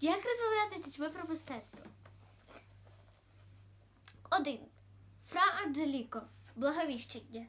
Як розмовляти з дітьми про мистецтво? 1. Фра Анджеліко. Благовіщення.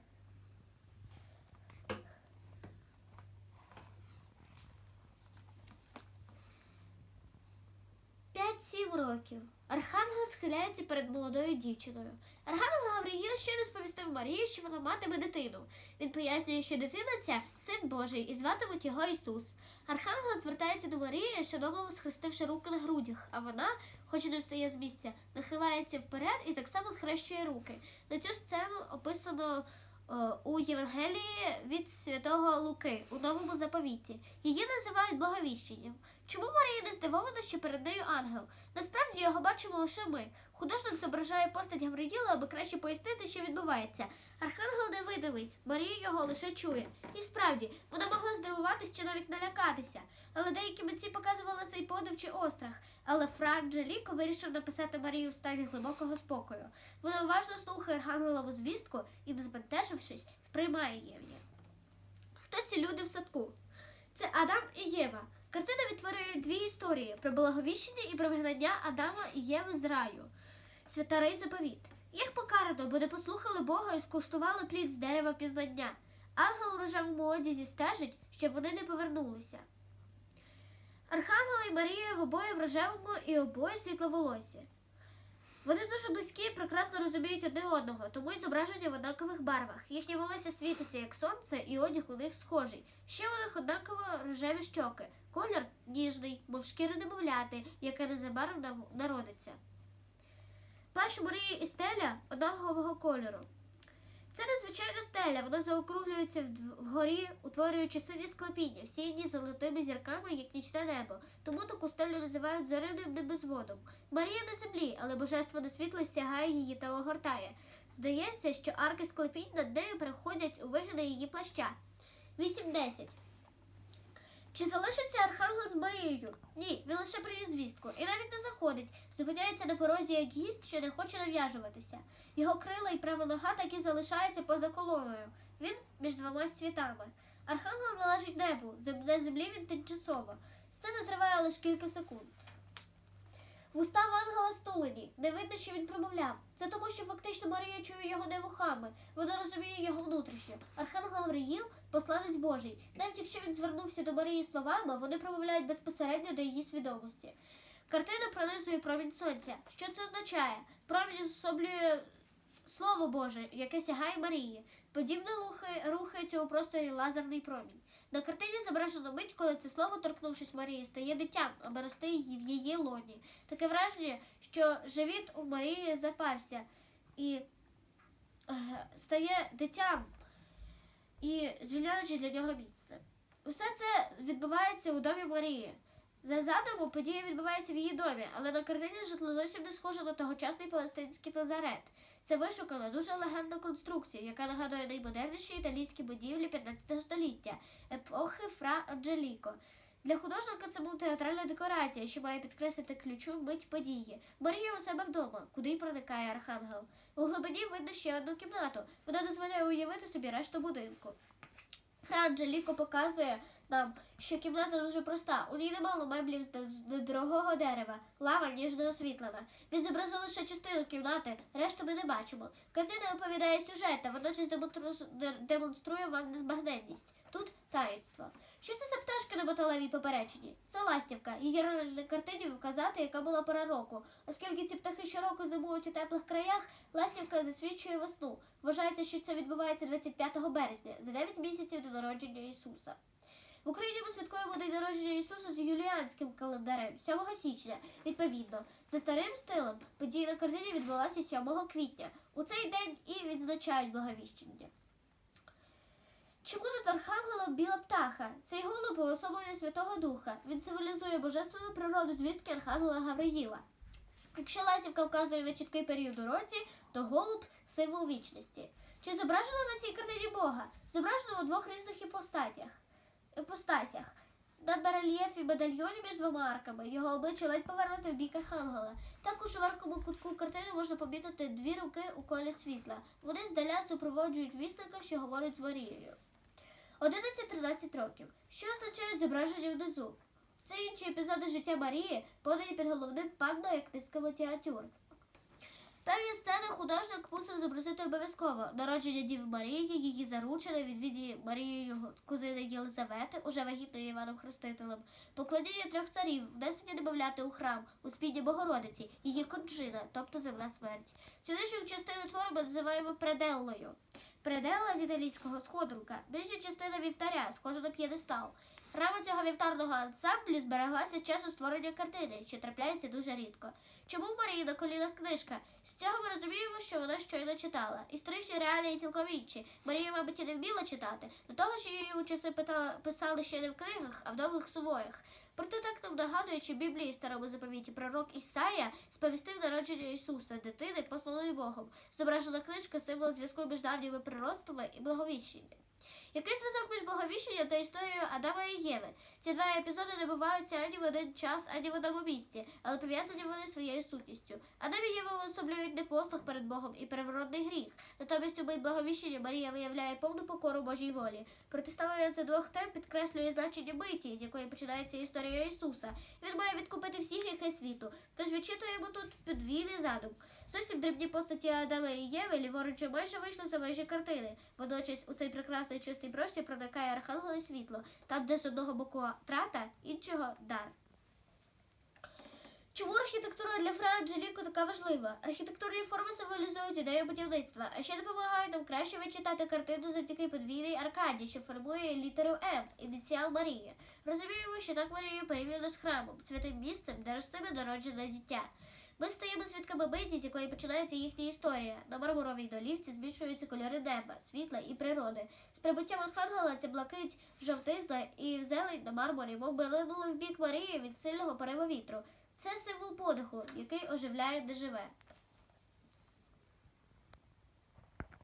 5-7 років. Архангел схиляється перед молодою дівчиною. Архангел Гавриїл щойно сповістив Марію, що вона матиме дитину. Він пояснює, що дитина ця син Божий, і зватимуть його Ісус. Архангел звертається до Марії, шанобливо схрестивши руки на грудях, а вона, хоч і не встає з місця, нахиляється вперед і так само схрещує руки. На цю сцену описано е, у Євангелії від святого Луки у новому заповіті. Її називають благовіщенням. Чому Марія не здивована, що перед нею ангел? Насправді його бачимо лише ми. Художник зображає постать Гавриїла, аби краще пояснити, що відбувається. Архангел невидимий, Марія його лише чує. І справді, вона могла здивуватись чи навіть налякатися. Але деякі митці показували цей подив чи острах. Але Фра Анджеліко вирішив написати Марію в стані глибокого спокою. Вона уважно слухає Архангелову звістку і, не збентежившись, приймає її. Хто ці люди в садку? Це Адам і Єва. Картина відтворює дві історії про благовіщення і про вигнання Адама і Єви з раю. Святарий заповіт. Їх покарано, бо не послухали Бога і скуштували плід з дерева пізнання. Ангел у рожевому одязі стежить, щоб вони не повернулися. Архангели і Марія в обоє в рожевому і обоє світловолосі. Вони дуже близькі і прекрасно розуміють одне одного, тому й зображення в однакових барвах. Їхні волосся світиться як сонце, і одяг у них схожий. Ще у них однаково рожеві щоки. Колір ніжний, мов шкіри немовляти, яке незабаром народиться. Плащ Марії і стеля однакового кольору. Це незвичайна стеля, вона заокруглюється вгорі, утворюючи сині склепіння, всіяні золотими зірками, як нічне небо. Тому таку стелю називають зоряним небезводом. Марія на землі, але божественне світло сягає її та огортає. Здається, що арки склепінь над нею переходять у вигляди її плаща. 8.10. Чи залишиться архангел з Марією? Ні, він лише приніс звістку і навіть не заходить, зупиняється на порозі як гість, що не хоче нав'яжуватися. Його крила і права нога так і залишаються поза колоною. Він між двома світами. Архангел належить небу, на землі він тимчасово. Сцена триває лише кілька секунд. Вуста ангела стулені. Не видно, що він промовляв. Це тому, що фактично Марія чує його не вухами. Вона розуміє його внутрішньо. Архангел Гавриїл посланець Божий. Навіть якщо він звернувся до Марії словами, вони промовляють безпосередньо до її свідомості. Картина пронизує промінь сонця. Що це означає? Промінь особлює Слово Боже, яке сягає Марії. Подібно рухається у просторі лазерний промінь. На картині зображено мить, коли це слово, торкнувшись Марії, стає дитям, аби рости її в її лоні. Таке враження, що живіт у Марії запався і е, стає дитям і звільняючи для нього місце. Усе це відбувається у домі Марії. За задумом подія відбувається в її домі, але на картині житло зовсім не схоже на тогочасний палестинський Назарет. Це вишукана, дуже елегантна конструкція, яка нагадує наймодерніші італійські будівлі 15 століття, епохи Фра Анджеліко. Для художника це був театральна декорація, що має підкреслити ключу мить події. Марія у себе вдома, куди й проникає архангел. У глибині видно ще одну кімнату. Вона дозволяє уявити собі решту будинку. Фра Анджеліко показує нам, що кімната дуже проста. У ній немало меблів з дорогого дерева, лава ніжно освітлена. Він зобразив лише частину кімнати, решту ми не бачимо. Картина оповідає сюжет, та водночас демонструє вам незбагненність. Тут таїнство. Що це за пташка на металевій поперечині? Це ластівка. Її роль на картині вказати, яка була пора року. Оскільки ці птахи щороку зимують у теплих краях, ластівка засвідчує весну. Вважається, що це відбувається 25 березня, за 9 місяців до народження Ісуса. В Україні ми святкуємо день народження Ісуса з юліанським календарем 7 січня. Відповідно, за старим стилем подія на картині відбулася 7 квітня. У цей день і відзначають благовіщення. Чому над архангелом біла птаха? Цей голуб уособлення Святого Духа. Він символізує божественну природу звістки архангела Гавриїла. Якщо ласівка вказує на чіткий період у році, то голуб символ вічності. Чи зображено на цій картині Бога? Зображено у двох різних іпостатях. Іпостасях. На барельєфі медальйоні між двома арками. Його обличчя ледь повернуте в бік архангела. Також у верхньому кутку картини можна помітити дві руки у колі світла. Вони здаля супроводжують вісника, що говорить з Марією. 11-13 років. Що означають зображення внизу? Це інші епізоди життя Марії, подані під головним панно як низка мініатюр. Певні сцени художник мусив зобразити обов'язково народження Діви Марії, її заручини, відвіді його кузини Єлизавети, уже вагітної Іваном Хрестителем, поклоніння трьох царів, внесення немовляти у храм, успіння Богородиці, її кончина, тобто земна смерть. Цю нижню частину твору ми називаємо пределлою. Пределла з італійського сходинка, нижня частина вівтаря, схожа на п'єдестал. Рама цього вівтарного ансамблю збереглася з часу створення картини, що трапляється дуже рідко. Чому в Марії на колінах книжка? З цього ми розуміємо, що вона щойно читала. Історичні реалії цілком інші. Марія, мабуть, і не вміла читати, до того, що її у часи писали ще не в книгах, а в довгих сувоях. Проте так нам нагадуючи Біблії старому заповіті, пророк Ісая сповістив народження Ісуса, дитини, посланої Богом. Зображена книжка символ зв'язку між давніми пророцтвами і благовіщенням. Який зв'язок між благовіщенням та історією Адама і Єви? Ці два епізоди не буваються ані в один час, ані в одному місці, але пов'язані вони своєю сутністю. Адам і Єва уособлюють не послух перед Богом і переворотний гріх. Натомість у мить благовіщення Марія виявляє повну покору Божій волі. Протиставлення цих двох тем підкреслює значення миті, з якої починається історія Ісуса. Він має відкупити всі гріхи світу. Тож відчитуємо тут підвійний задум. Зовсім дрібні постаті Адама і Єви ліворуч майже вийшли за межі картини. Водночас у цей прекрасний чистий простір проникає архангел і світло, там, де з одного боку трата, іншого дар. Чому архітектура для Фра Анджеліко така важлива? Архітектурні форми символізують ідею будівництва, а ще допомагають нам краще вичитати картину завдяки подвійній аркаді, що формує літеру М, ініціал Марії. Розуміємо, що так Марію порівняно з храмом, святим місцем, де ростиме народжене дитя. Ми стаємо свідками миті, з якої починається їхня історія. На мармуровій долівці збільшуються кольори неба, світла і природи. З прибуттям Архангела ця блакить, жовтизна і зелень на мармурі, мов би в бік Марії від сильного пориву вітру. Це символ подиху, який оживляє де живе.